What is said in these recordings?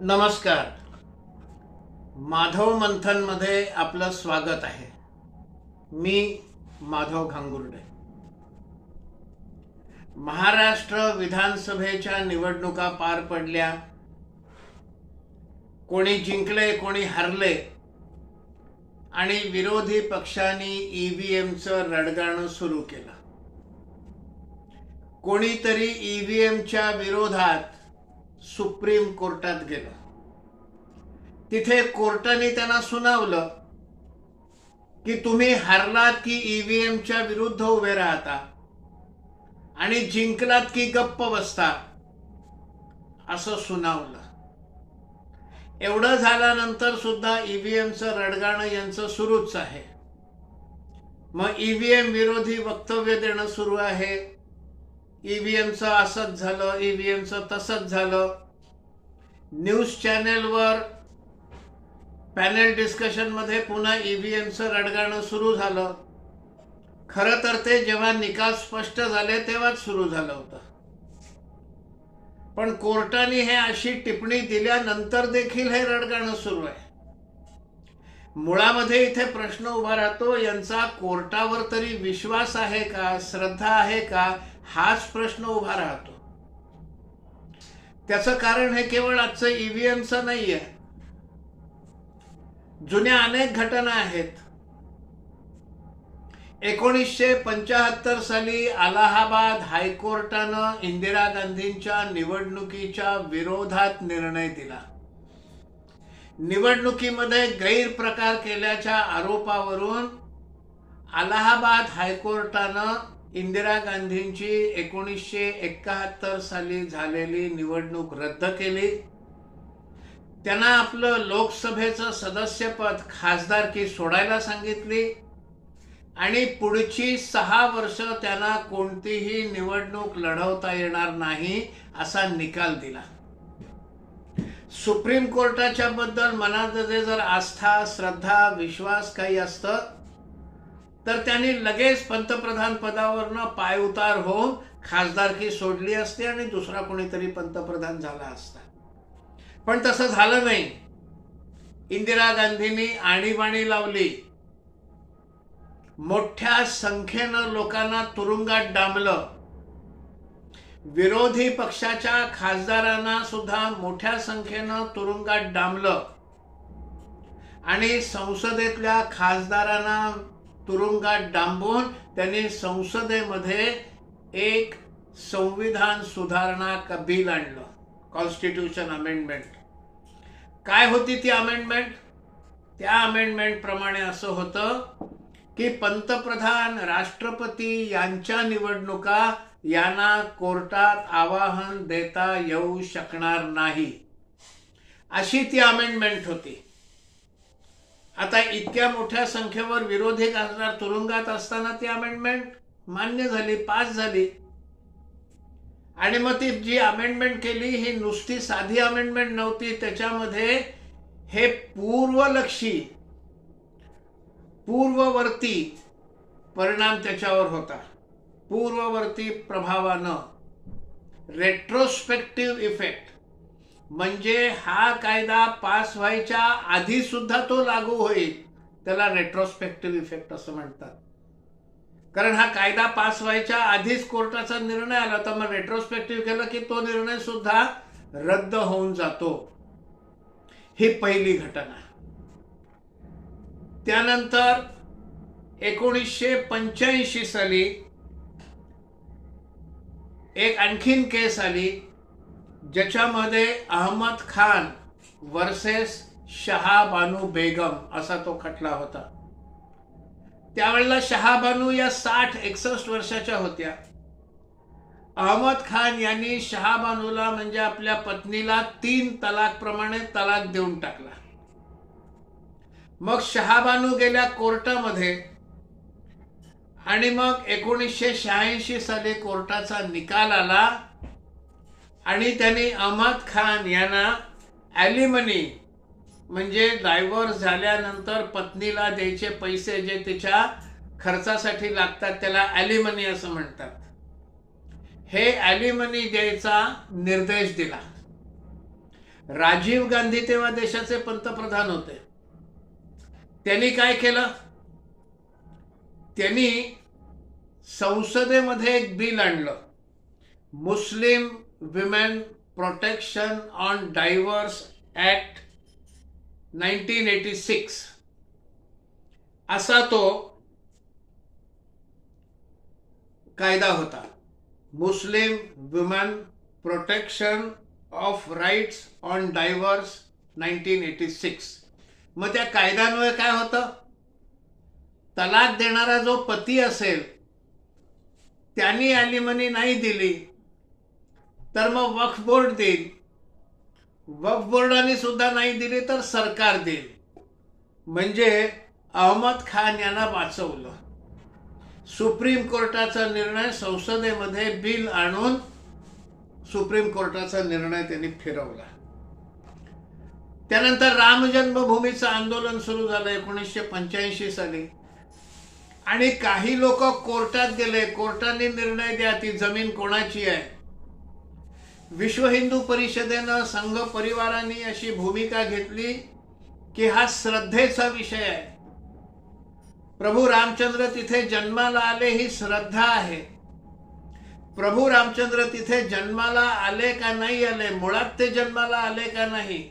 नमस्कार. माधव मंथनमध्ये आपलं स्वागत आहे. मी माधव घांगुर्डे. महाराष्ट्र विधानसभेच्या निवडणुका पार पडल्या. कोणी जिंकले कोणी हरले. आणि विरोधी पक्षांनी ईव्हीएमचं रडगाणं सुरू केलं. कोणीतरी ईव्हीएमच्या विरोधात सुप्रीम कोर्टात गेलं. तिथे कोर्टाने त्यांना सुनावलं की तुम्ही हरलात की ईव्हीएमच्या विरुद्ध उभे राहता आणि जिंकलात की गप्प बसता असं सुनावलं. एवढं झाल्यानंतर सुद्धा ईव्हीएमचं रडगाणं यांचं सुरूच आहे. मग ईव्हीएम विरोधी वक्तव्य देणं सुरू आहे. ईव्हीएमचं असंच झालं ईव्हीएमचं तसंच झालं. न्यूज चॅनेलवर पॅनेल डिस्कशनमध्ये पुन्हा ईव्हीएमचं रडगाणं सुरू झालं. खरं तर ते जेव्हा निकाल स्पष्ट झाले तेव्हाच सुरू झालं होतं. पण कोर्टाने हे अशी टिप्पणी दिल्यानंतर देखील हे रडगाणं सुरू आहे. मुळामध्ये इथे प्रश्न उभा राहतो यांचा कोर्टावर तरी विश्वास आहे का श्रद्धा आहे का हाच प्रश्न उभा राहतो. त्याचं कारण हे केवळ आजचं ईव्हीएमचं नाहीये. जुन्या अनेक घटना आहेत. एकोणीसशे पंचाहत्तर साली अलाहाबाद हायकोर्टानं इंदिरा गांधींच्या निवडणुकीच्या विरोधात निर्णय दिला. निवडणुकीमध्ये गैरप्रकार केल्याच्या आरोपावरून अलाहाबाद हायकोर्टानं इंदिरा गांधींची एकोणीसशे एकाहत्तर साली झालेली निवडणूक रद्द केली. त्यांना आपलं लोकसभेचं सदस्यपद खासदारकी सोडायला सांगितली. आणि पुढची सहा वर्ष त्यांना कोणतीही निवडणूक लढवता येणार नाही असा निकाल दिला. सुप्रीम कोर्टाच्या बद्दल मनामध्ये जर आस्था श्रद्धा विश्वास काही असतं तर त्यांनी लगेच पंतप्रधान पदावरनं पायउतार होऊन खासदारकी सोडली असती आणि दुसरा कोणीतरी पंतप्रधान झाला असता. पण तसं झालं नाही. इंदिरा गांधींनी आणीबाणी लावली. मोठ्या संख्येनं लोकांना तुरुंगात डांबलं. विरोधी पक्षाच्या खासदारांना सुद्धा मोठ्या संख्येनं तुरुंगात डांबलं. आणि संसदेतल्या खासदारांना तुरुंगात डांबून त्यांनी संसदेमध्ये एक संविधान सुधारणा क- बिल आणलं. कॉन्स्टिट्यूशन अमेंडमेंट काय होती ती अमेंडमेंट त्या अमेंडमेंट प्रमाणे असं होतं की पंतप्रधान राष्ट्रपती यांच्या निवडणुका यांना कोर्टात आवाहन देता येऊ शकणार नाही. अशी ती अमेंडमेंट होती. आता इतक्या मोठ्या संख्येवर विरोधी खासदार तुरुंगात असताना ती अमेंडमेंट मान्य झाली पास झाली. आणि मग ती जी अमेंडमेंट केली ही नुसती साधी अमेंडमेंट नव्हती. त्याच्यामध्ये हे पूर्वलक्षी पूर्ववर्ती परिणाम त्याच्यावर होता. पूर्ववर्ती प्रभावानं. रेट्रोस्पेक्टिव्ह इफेक्ट म्हणजे हा कायदा पास व्हायच्या आधी सुद्धा तो लागू होईल. त्याला रेट्रोस्पेक्टिव्ह इफेक्ट असं म्हणतात. कारण हा कायदा पास व्हायच्या आधीच कोर्टाचा निर्णय आला तर मग रेट्रोस्पेक्टिव्ह केलं की तो निर्णय सुद्धा रद्द होऊन जातो. ही पहिली घटना. त्यानंतर एकोणीसशे पंच्याऐंशी साली एक आणखीन केस आली. ज्याच्यामध्ये अहमद खान वर्सेस शहाबानू बेगम असा तो खटला होता. त्यावेळेला शहाबानू या साठ एकसष्ट वर्षाच्या होत्या. अहमद खान यांनी शहाबानूला म्हणजे आपल्या पत्नीला तीन तलाक प्रमाणे तलाक देऊन टाकला. मग शहाबानू गेल्या कोर्टामध्ये आणि मग एकोणीसशे शहाऐंशी साली कोर्टाचा निकाल आला. आणि त्यांनी अहमद खान यांना ॲलिमनी म्हणजे डायव्हर्स झाल्यानंतर पत्नीला द्यायचे पैसे जे तिच्या खर्चासाठी लागतात त्याला ॲलिमनी असं म्हणतात. हे ॲलिमनी द्यायचा निर्देश दिला. राजीव गांधी तेव्हा देशाचे पंतप्रधान होते. त्यांनी काय केलं? त्यांनी संसदेमध्ये एक बिल आणलं. Muslim women protection on divorce act nineteen eighty six असा तो कायदा होता. Muslim women protection of rights on divorce nineteen eighty six मग त्या कायद्यान्वये काय होतं? तलाक देणारा जो पती असेल त्यांनी अॅलिमनी नाही दिली. तर मग वक्फ बोर्ड देईल. वक्फ बोर्डाने सुद्धा नाही दिली तर सरकार देईल. म्हणजे अहमद खान यांना वाचवलं. सुप्रीम कोर्टाचा निर्णय संसदेमध्ये बिल आणून सुप्रीम कोर्टाचा निर्णय त्यांनी फिरवला. त्यानंतर राम जन्मभूमीचं आंदोलन सुरू झालं एकोणीसशे पंच्याऐंशी साली. आणि काही लोक कोर्टात गेले. कोर्टाने निर्णय द्या ती जमीन कोणाची आहे? विश्व हिंदू परिषदेनं संघ परिवारांनी अशी भूमिका घेतली की हा श्रद्धेचा विषय आहे. प्रभू रामचंद्र तिथे जन्माला आले ही श्रद्धा आहे. प्रभू रामचंद्र तिथे जन्माला आले का नाही आले मुळात ते जन्माला आले का नाही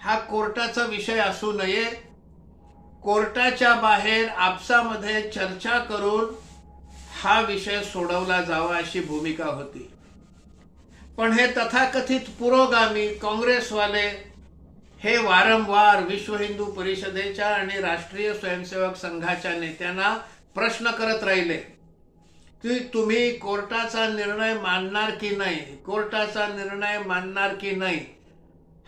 हा कोर्टाचा विषय असू नये. कोर्टाच्या बाहेर आपसामध्ये चर्चा करून हा विषय सोडवला जावा अशी भूमिका होती. पण हे तथाकथित पुरोगामी काँग्रेसवाले हे वारंवार विश्व हिंदू परिषदेच्या आणि राष्ट्रीय स्वयंसेवक संघाच्या नेत्यांना प्रश्न करत राहिले की तुम्ही कोर्टाचा निर्णय मानणार की नाही? कोर्टाचा निर्णय मानणार की नाही?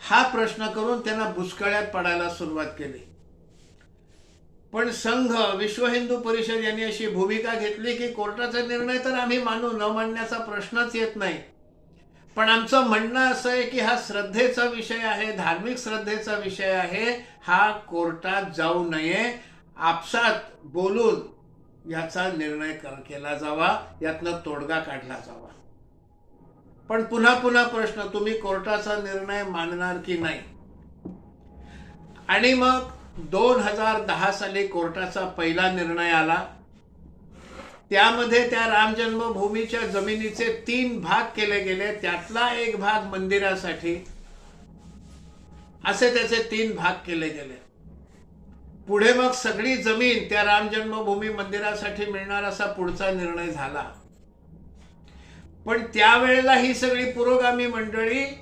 हा प्रश्न करून त्यांना बुचकळ्यात पडायला सुरुवात केली. पण संघ विश्व हिंदू परिषद यांनी अशी भूमिका घेतली की कोर्टाचा निर्णय तर आम्ही मानू न मानण्याचा प्रश्नच येत नाही. पण आमचं म्हणणं असं आहे की हा श्रद्धेचा विषय आहे धार्मिक श्रद्धेचा विषय आहे. हा कोर्टात जाऊ नये. आपसात बोलून याचा निर्णय कर केला जावा. यातनं तोडगा काढला जावा. पण पुन्हा पुन्हा प्रश्न तुम्ही कोर्टाचा निर्णय मानणार की नाही? आणि मग दोन हजार दहा साली कोर्टाचा पहिला निर्णय आला. त्यामध्ये त्या राम जन्मभूमीच्या जमिनीचे तीन भाग केले गेले. त्यातला एक भाग मंदिरासाठी. असे त्याचे तीन भाग केले गेले. पुढे मग सगळी जमीन त्या राम जन्मभूमी मंदिरासाठी मिळणार असा पुढचा निर्णय झाला. पण त्यावेळेला ही सगळी पुरोगामी मंडळी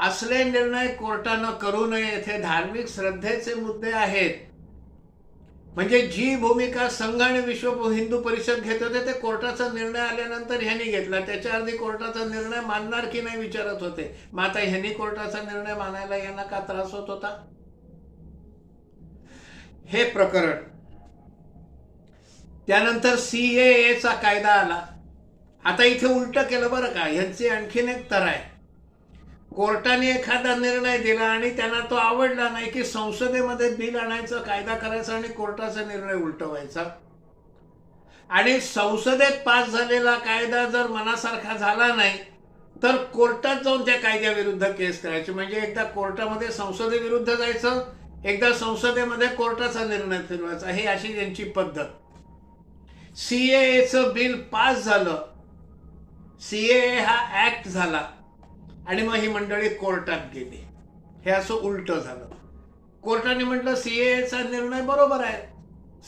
असले निर्णय कोर्टानं करू नये येथे धार्मिक श्रद्धेचे मुद्दे आहेत. म्हणजे जी भूमिका संघ आणि विश्व हिंदू परिषद घेत होते ते कोर्टाचा निर्णय आल्यानंतर ह्यांनी घेतला. त्याच्या आधी कोर्टाचा निर्णय मानणार की नाही विचारत होते. मग आता ह्यांनी कोर्टाचा निर्णय मानायला यांना का त्रास होत होता? हे प्रकरण. त्यानंतर सी चा कायदा आला. आता इथे उलट केलं बरं का? यांची आणखीन एक तर आहे कोर्टाने एखादा निर्णय दिला आणि त्यांना तो आवडला नाही की संसदेमध्ये बिल आणायचं कायदा करायचा आणि कोर्टाचा निर्णय उलटवायचा. आणि संसदेत पास झालेला कायदा जर मनासारखा झाला नाही तर कोर्टात जाऊन त्या कायद्याविरुद्ध केस करायची. म्हणजे एकदा कोर्टामध्ये संसदेविरुद्ध जायचं एकदा संसदेमध्ये कोर्टाचा निर्णय फिरवायचा. ही अशी यांची पद्धत. सीएचं बिल पास झालं. सीए हा ऍक्ट झाला. आणि मग ही मंडळी कोर्टात गेली. हे असं उलट झालं. कोर्टाने म्हटलं सीएचा निर्णय बरोबर आहे.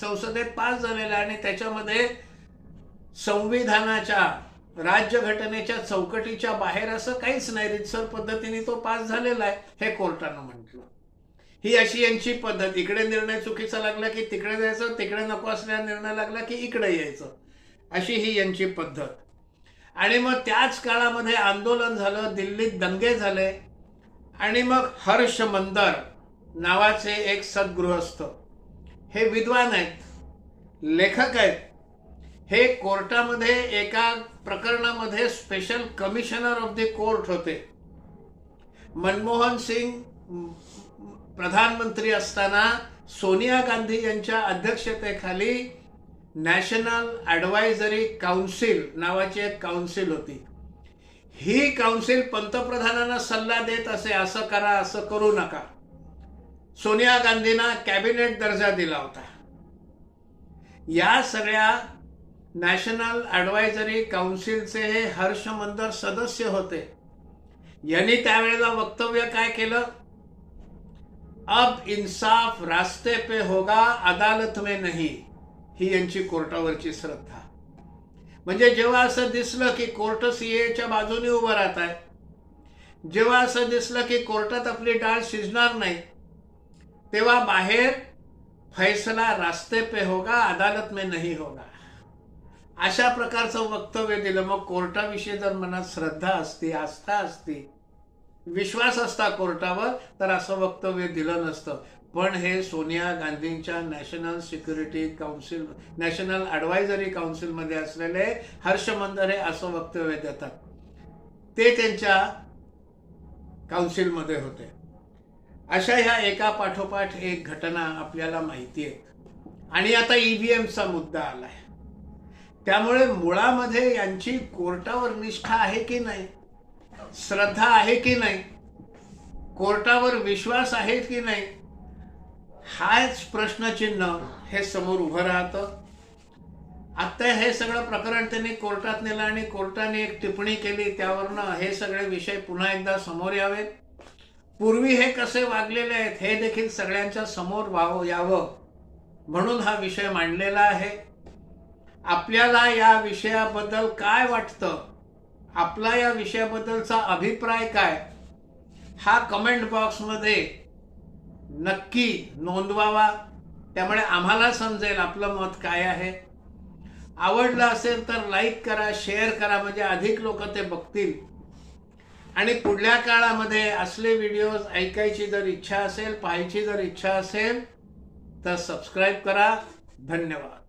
संसदेत पास झालेला आणि त्याच्यामध्ये संविधानाच्या राज्यघटनेच्या चौकटीच्या बाहेर असं काहीच नाही. रितसर पद्धतीने तो पास झालेला आहे. हे कोर्टानं म्हटलं. ही अशी यांची पद्धत. इकडे निर्णय चुकीचा लागला की तिकडे जायचं तिकडे नको असलेला निर्णय लागला की इकडे यायचं. अशी ही यांची पद्धत. आणि मग त्याच काळामध्ये आंदोलन झालं दिल्लीत दंगे झाले. आणि मग हर्ष मंदर नावाचे एक सद्गृहस्थ. हे विद्वान आहेत लेखक आहेत. हे कोर्टामध्ये एका प्रकरणामध्ये special commissioner of the court होते. मनमोहन सिंग प्रधानमंत्री असताना सोनिया गांधी यांच्या अध्यक्षतेखाली नॅशनल ॲडवायझरी काउन्सिल नावाची एक काउन्सिल होती. ही काउन्सिल पंतप्रधानांना सल्ला देत असे असं करा असं करू नका. सोनिया गांधींना कॅबिनेट दर्जा दिला होता. या सगळ्या नॅशनल ॲडवायझरी काउन्सिलचे हे हर्षमंदर सदस्य होते. यांनी त्यावेळेला वक्तव्य काय केलं? अब इंसाफ रास्ते पे होगा अदालत में नहीं. ही यांची कोर्टावरची श्रद्धा. म्हणजे जेव्हा असं दिसलं की कोर्ट सीएच्या बाजूने उभं राहत आहे जेव्हा असं दिसलं की कोर्टात आपली डाळ शिजणार नाही तेव्हा बाहेर फैसला रास्ते पे होगा अदालत में नहीं होगा. अशा प्रकारचं वक्तव्य दिलं. मग कोर्टाविषयी जर मनात श्रद्धा असती आस्था असती विश्वास असता कोर्टावर तर असं वक्तव्य दिलं नसतं. पण हे सोनिया गांधींच्या national security council national advisory काउन्सिलमध्ये असलेले हर्षमंदर हे असं वक्तव्य देतात. ते त्यांच्या काउन्सिलमध्ये होते. अशा ह्या एका पाठोपाठ एक घटना आपल्याला माहिती आहे. आणि आता ईव्हीएमचा मुद्दा आलाय. त्यामुळे मुळामध्ये यांची कोर्टावर निष्ठा आहे की नाही? श्रद्धा आहे की नाही? कोर्टावर विश्वास आहे की नाही? हाच प्रश्नचिन्ह हे समोर उभं राहतं. आत्ता हे सगळं प्रकरण त्यांनी कोर्टात नेलं आणि कोर्टाने एक टिप्पणी केली त्यावरनं हे सगळे विषय पुन्हा एकदा समोर यावेत. पूर्वी हे कसे वागलेले आहेत हे देखील सगळ्यांच्या समोर व्हावं यावं म्हणून हा विषय मांडलेला आहे. आपल्याला या विषयाबद्दल काय वाटतं? आपला या विषयाबद्दलचा अभिप्राय काय? हा कमेंट बॉक्समध्ये नक्की नोंदवावा. त्यामुळे आम्हाला समजेल आपलं मत काय आहे. आवडलं असेल तर लाईक करा शेअर करा म्हणजे अधिक लोक ते बघतील. आणि पुढल्या काळामध्ये असले व्हिडिओज ऐकायची जर इच्छा असेल पाहायची जर इच्छा असेल तर सबस्क्राईब करा. धन्यवाद.